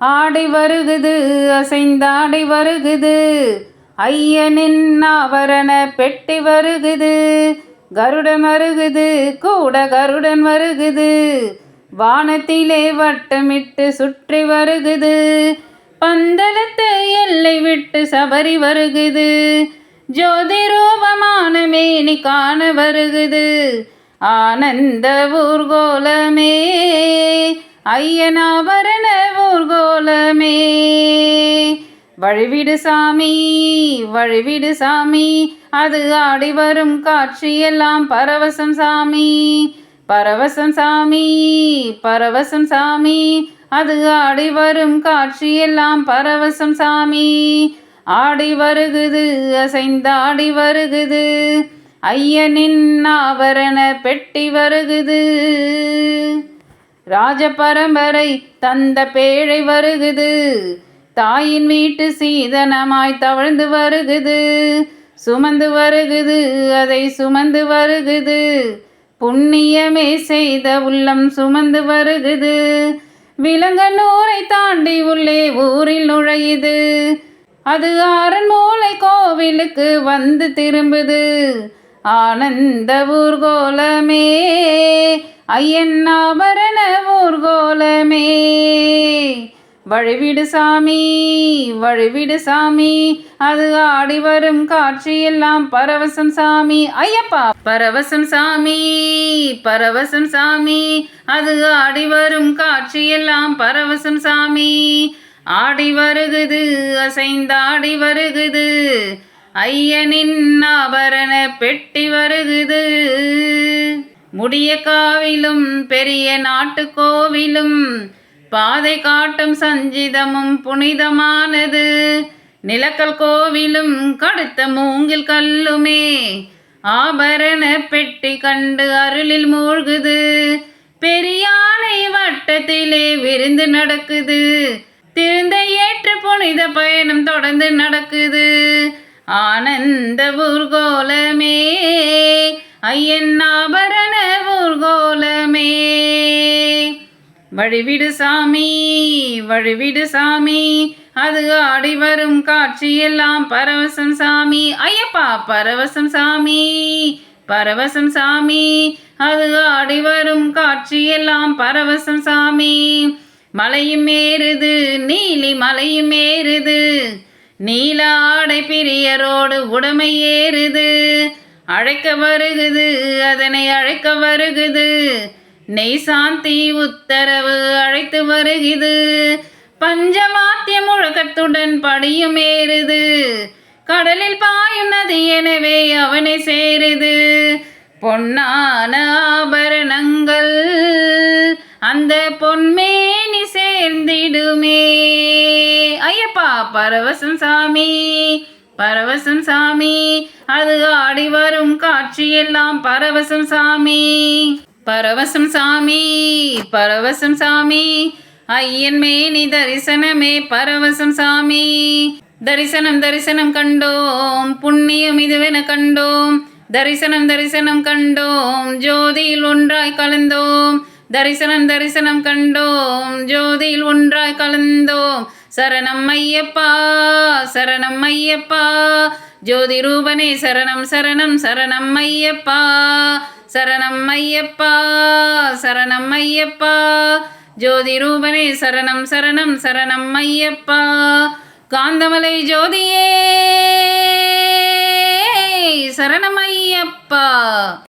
ஆடி வருகுது அசைந்தாடி வருகுது. ஐயனின் ஆவரண பெட்டி வருகுது. கருடன் வருகுது கூட கருடன் வருகுது. வானத்திலே வட்டமிட்டு சுற்றி வருகுது. பந்தலத்தை எல்லை விட்டு சபரி வருகுது. ஜோதி ரூபமான மேனி காண வருகுது. ஆனந்த ஊர்கோலமே ஐயனாபரண ஊர்கோலமே. வழிவிடு சாமி வழிவிடு சாமி அது ஆடி வரும் காட்சியெல்லாம் பரவசம் சாமி. பரவசம் சாமி பரவசம் சாமி அது ஆடி வரும் காட்சியெல்லாம் பரவசம் சாமி. ஆடி வருகுது அசைந்தாடி வருகுது. ஐயனின் ஆவரண பெட்டி வருகுது. ராஜ பரம்பரை தந்த பேழை வருகுது. தாயின் வீட்டு சீதனமாய் தவழ்ந்து வருகுது. சுமந்து வருகுது அதை சுமந்து வருகுது. புண்ணியமே செய்த உள்ளம் சுமந்து வருகுது. விலங்கனூரை தாண்டி உள்ளே ஊரில் நுழையுது. அது ஆரன்மூலை கோவிலுக்கு வந்து திரும்புது. ஆனந்த ஊர்கோலமே ஐயன் ஆபரண ஊர்கோலமே வழிவிடு சாமி வழிவிடு சாமி அது ஆடி வரும் காட்சியெல்லாம் பரவசம் சாமி. ஐயப்பா பரவசம் சாமி பரவசம் சாமி அது ஆடி வரும் காட்சியெல்லாம் பரவசம் சாமி. ஆடி வருகுது அசைந்தாடி வருகுது ஐயனின் ஆபரண பெட்டி வருகுது. முடிய காவிலும் பெரிய நாட்டு கோவிலும் பாதை காட்டும் சஞ்சிதமும் புனிதமானது. நிலக்கல் கோவிலும் கடுத்த மூங்கில் கல்லுமே ஆபரண பெட்டி கண்டு அருளில் மூழ்குது. பெரியானை வட்டத்திலே விருந்து நடக்குது. திருந்த ஏற்று புனித பயணம் தொடர்ந்து நடக்குது. ஆனந்த ஊர்கோலமே ஐயன்னாபரண ஊர்கோலமே. வழிவிடு சாமி வழிவிடு சாமி. அது ஆடி வரும் காட்சியெல்லாம் பரவசம் சாமி. ஐயப்பா பரவசம் சாமி பரவசம் சாமி. அது ஆடி வரும் காட்சியெல்லாம் பரவசம் சாமி. மலையும் ஏறுது நீலி மலையும் ஏறுது. நீல ஆடை பிரியரோடு உடமை ஏறுது. அழைக்க வருகுது அதனை அழைக்க வருகுது. நெய் சாந்தி உத்தரவு அழைத்து வருகுது. பஞ்சமாத்திய முழக்கத்துடன் படியும் ஏறுது. கடலில் பாயும் நதி எனவே அவனை சேருது. பொன்னான ஆபரணங்கள் அந்த பொன்மேனி சேர்ந்திடுமே. பரவசம் சாமி பரவசம் சாமி. அது ஆடி வரும் காட்சியெல்லாம் பரவசம் சாமி. பரவசம் சாமி பரவசம் சாமி. ஐயன் மேனி தரிசனமே பரவசம் சாமி. தரிசனம் தரிசனம் கண்டோம் புண்ணியம் இதுவென கண்டோம். தரிசனம் தரிசனம் கண்டோம் ஜோதியில் ஒன்றாய் கலந்தோம். தரிசனம் தரிசனம் கண்டோம். ஜோதியில் ஒன்றாய் கலந்தோம். சரணம் ஐயப்பா சரணம் ஐயப்பா. ஜோதி ரூபனே சரணம் சரணம் சரணம் ஐயப்பா. சரணம் ஐயப்பா சரணம் ஐயப்பா. ஜோதி ரூபனே சரணம் சரணம் சரணம் ஐயப்பா. காந்தமலை ஜோதியே சரணம் ஐயப்பா.